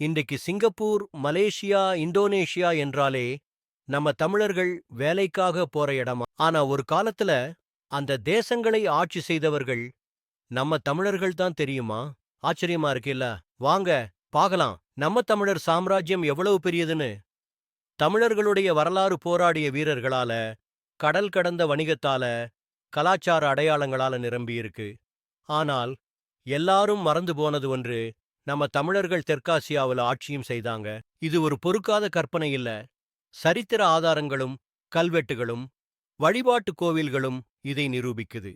இன்றைக்கு Singapore Malaysia Indonesia என்றாலே நம்ம தமிழர்கள் வேலைக்காக போற இடமா? ஆனா ஒரு காலத்துல அந்த தேசங்களை ஆட்சி செய்தவர்கள் நம்ம தமிழர்கள் தான் தெரியுமா? ஆச்சரியமா இருக்குல்ல? வாங்க பாகலாம் நம்ம தமிழர் சாம்ராஜ்யம் எவ்வளவு பெரியதுன்னு? தமிழர்களுடைய வரலாறு போராடிய வீரர்களால கடல் கடந்த வணிகத்தால கலாச்சார அடையாளங்களால நிரம்பியிருக்கு. ஆனால் எல்லாரும் மறந்து போனது ஒன்று நம்ம தமிழர்கள் தெற்காசியாவில் ஆட்சியும் செய்தாங்க. இது ஒரு பொறுக்காத கற்பனை இல்ல. சரித்திர ஆதாரங்களும் கல்வெட்டுகளும் வழிபாட்டு கோவில்களும் இதை நிரூபிக்குது.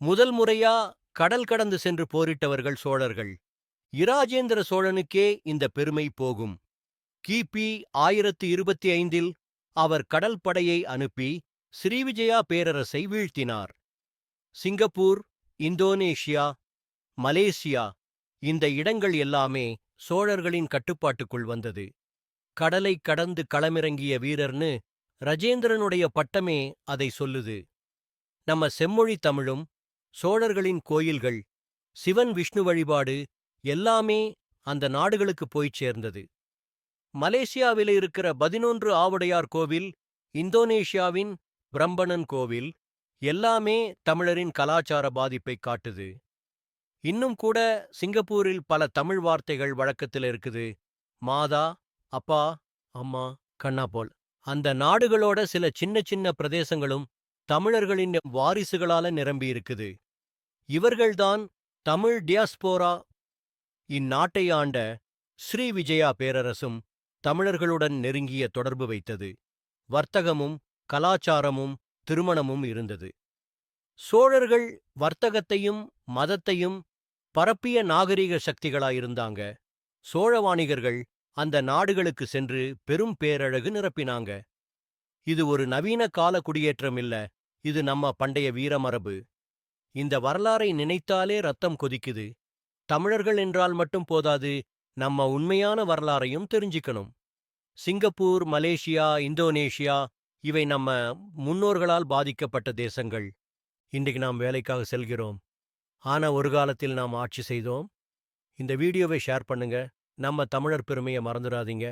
முதல் முறையா கடல் கடந்து சென்று போரிட்டவர்கள் சோழர்கள். இராஜேந்திர சோழனுக்கே இந்த பெருமை போகும். கிபி ஆயிரத்து இருபத்தி ஐந்தில் அவர் கடல் படையை அனுப்பி ஸ்ரீவிஜயா பேரரசை வீழ்த்தினார். சிங்கப்பூர் இந்தோனேஷியா மலேசியா இந்த இடங்கள் எல்லாமே சோழர்களின் கட்டுப்பாட்டுக்குள் வந்தது. கடலை கடந்து களமிறங்கிய வீரர்னு ரஜேந்திரனுடைய பட்டமே அதை சொல்லுது. நம்ம செம்மொழி தமிழும் சோழர்களின் கோயில்கள் சிவன் விஷ்ணு வழிபாடு எல்லாமே அந்த நாடுகளுக்கு போய்ச் சேர்ந்தது. மலேசியாவில இருக்கிற பதினொன்று ஆவுடையார் கோவில் இந்தோனேஷியாவின் பிரம்பணன் கோவில் எல்லாமே தமிழரின் கலாச்சார பாதிப்பை காட்டுது. இன்னும் கூட சிங்கப்பூரில் பல தமிழ் வார்த்தைகள் வழக்கத்தில் இருக்குது. மாதா அப்பா அம்மா கண்ணா போல். அந்த நாடுகளோட சில சின்ன சின்ன பிரதேசங்களும் தமிழர்களின் வாரிசுகளால நிரம்பியிருக்குது இவர்கள்தான் தமிழ் டியாஸ்போரா இந்நாட்டை ஆண்ட ஸ்ரீ விஜயா பேரரசும் தமிழர்களுடன் நெருங்கிய தொடர்பு வைத்தது. வர்த்தகமும் கலாச்சாரமும் திருமணமும் இருந்தது. சோழர்கள் வர்த்தகத்தையும் மதத்தையும் பரப்பிய நாகரிக சக்திகளாயிருந்தாங்க. சோழ வாணிகர்கள் அந்த நாடுகளுக்கு சென்று பெரும் பேரழகு நிரப்பினாங்க. இது ஒரு நவீன கால குடியேற்றம் இல்ல. இது நம்ம பண்டைய வீரமரபு. இந்த வரலாறை நினைத்தாலே ரத்தம் கொதிக்குது. தமிழர்கள் என்றால் மட்டும் போதாது நம்ம உண்மையான வரலாறையும் தெரிஞ்சுக்கணும். சிங்கப்பூர் மலேசியா இந்தோனேஷியா இவை நம்ம முன்னோர்களால் பாதிக்கப்பட்ட தேசங்கள். இன்றைக்கு நாம் வேலைக்காக செல்கிறோம். ஆனா ஒரு காலத்தில் நாம் ஆட்சி செய்தோம். இந்த வீடியோவை ஷேர் பண்ணுங்க. நம்ம தமிழர் பெருமையை மறந்துடாதீங்க.